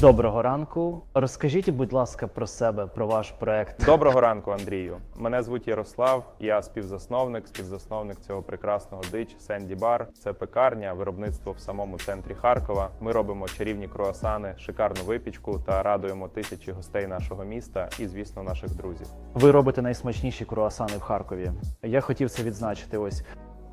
Доброго ранку. Розкажіть, будь ласка, про себе, про ваш проект. Доброго ранку, Андрію. Мене звуть Ярослав. Я співзасновник, співзасновник цього прекрасного дич Сенді Бар. Це пекарня, виробництво в самому центрі Харкова. Ми робимо чарівні круасани, шикарну випічку та радуємо тисячі гостей нашого міста і, звісно, наших друзів. Ви робите найсмачніші круасани в Харкові. Я хотів це відзначити. Ось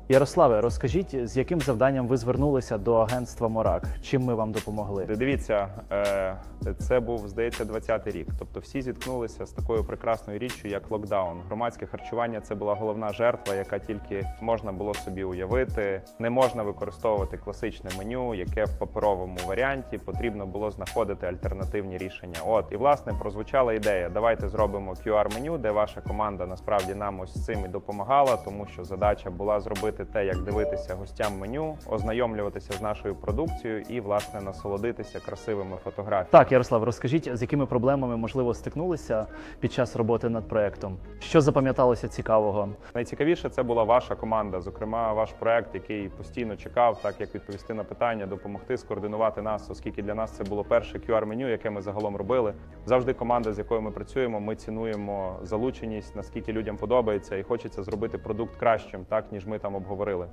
Ярославе, розкажіть, з яким завданням ви звернулися до агентства Морак? Чим ми вам допомогли? Дивіться, е, це був здається 20-й рік. Тобто всі зіткнулися з такою прекрасною річчю, як локдаун. Громадське харчування це була головна жертва, яка тільки можна було собі уявити. Не можна використовувати класичне меню, яке в паперовому варіанті потрібно було знаходити альтернативні рішення. От і власне прозвучала ідея. Давайте зробимо QR-меню, де ваша команда насправді нам ось цим і допомагала, тому що задача була зробити те, як дивитися гостям меню, ознайомлюватися з нашою продукцією і власне насолодитися красивими фотографіями. Так, Ярослав, розкажіть, з якими проблемами можливо стикнулися під час роботи над проектом? Що запам'яталося цікавого? Найцікавіше це була ваша команда, зокрема ваш проект, який постійно чекав, так як відповісти на питання, допомогти скоординувати нас, оскільки для нас це було перше QR-меню, яке ми загалом робили. Завжди команда, з якою ми працюємо, ми цінуємо залученість, наскільки людям подобається, і хочеться зробити продукт кращим, так ніж ми там обговорили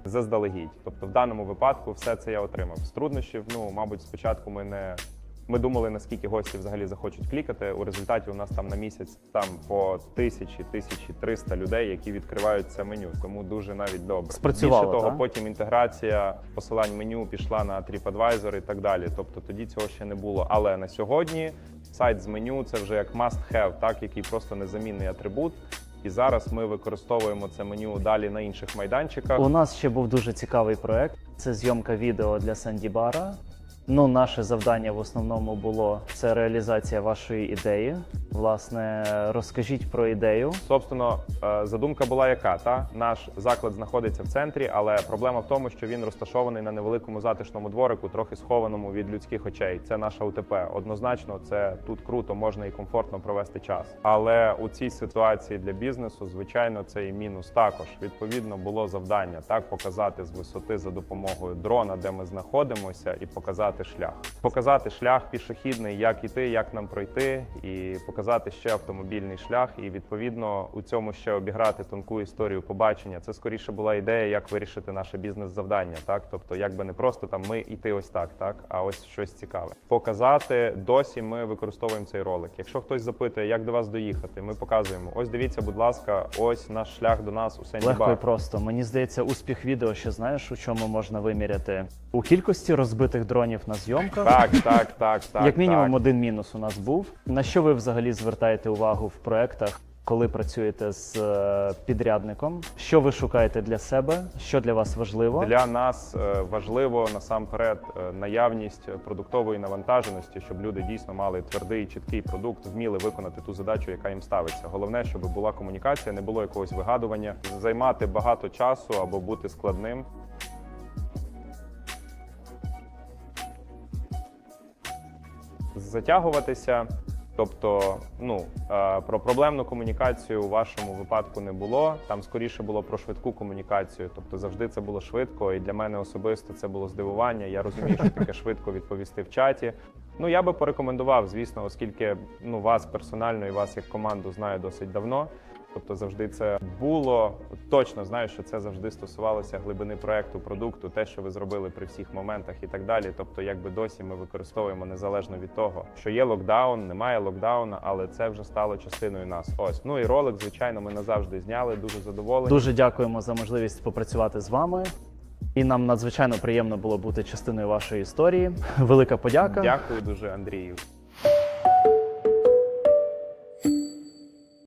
заздалегідь. Тобто, в даному випадку все це я отримав. З труднощів, ну мабуть, спочатку ми не. Ми думали, наскільки гості взагалі захочуть клікати. У результаті у нас там на місяць там по тисячі, тисячі триста людей, які відкривають це меню. Тому дуже навіть добре. Спрацювало, Більше того, так? потім інтеграція посилань меню пішла на TripAdvisor і так далі. Тобто тоді цього ще не було. Але на сьогодні сайт з меню це вже як must have, так який просто незамінний атрибут. І зараз ми використовуємо це меню далі на інших майданчиках. У нас ще був дуже цікавий проект. Це зйомка відео для Санді Бара. Ну, наше завдання в основному було це реалізація вашої ідеї. Власне, розкажіть про ідею. Собственно, е, задумка була яка? Та наш заклад знаходиться в центрі, але проблема в тому, що він розташований на невеликому затишному дворику, трохи схованому від людських очей. Це наша УТП. Однозначно, це тут круто, можна і комфортно провести час. Але у цій ситуації для бізнесу, звичайно, це і мінус також. Відповідно, було завдання так показати з висоти за допомогою дрона, де ми знаходимося, і показати шлях. Показати шлях пішохідний, як іти, як нам пройти, і показати ще автомобільний шлях. І відповідно у цьому ще обіграти тонку історію побачення. Це скоріше була ідея, як вирішити наше бізнес-завдання. Так, тобто, якби не просто там ми іти ось так, так, а ось щось цікаве. Показати досі ми використовуємо цей ролик. Якщо хтось запитує, як до вас доїхати, ми показуємо. Ось дивіться, будь ласка, ось наш шлях до нас у Сенді Легко і просто. Мені здається, успіх відео ще знаєш, у чому можна виміряти у кількості розбитих дронів на зйомках. Так, так, так, так. Як мінімум так. один мінус у нас був. На що ви взагалі звертаєте увагу в проектах, коли працюєте з е, підрядником? Що ви шукаєте для себе? Що для вас важливо? Для нас е, важливо насамперед е, наявність продуктової навантаженості, щоб люди дійсно мали твердий, чіткий продукт, вміли виконати ту задачу, яка їм ставиться. Головне, щоб була комунікація, не було якогось вигадування, займати багато часу або бути складним. Затягуватися. Тобто, ну е, про проблемну комунікацію у вашому випадку не було. Там скоріше було про швидку комунікацію. Тобто, завжди це було швидко, і для мене особисто це було здивування. Я розумію, що таке швидко відповісти в чаті. Ну я би порекомендував, звісно, оскільки ну вас персонально і вас як команду знаю досить давно. Тобто завжди це було точно знаю, що це завжди стосувалося глибини проекту, продукту, те, що ви зробили при всіх моментах і так далі. Тобто, якби досі ми використовуємо незалежно від того, що є локдаун, немає локдауна, але це вже стало частиною нас. Ось ну і ролик, звичайно, ми назавжди зняли. Дуже задоволені. Дуже дякуємо за можливість попрацювати з вами. І нам надзвичайно приємно було бути частиною вашої історії. Велика подяка. Дякую дуже, Андрію.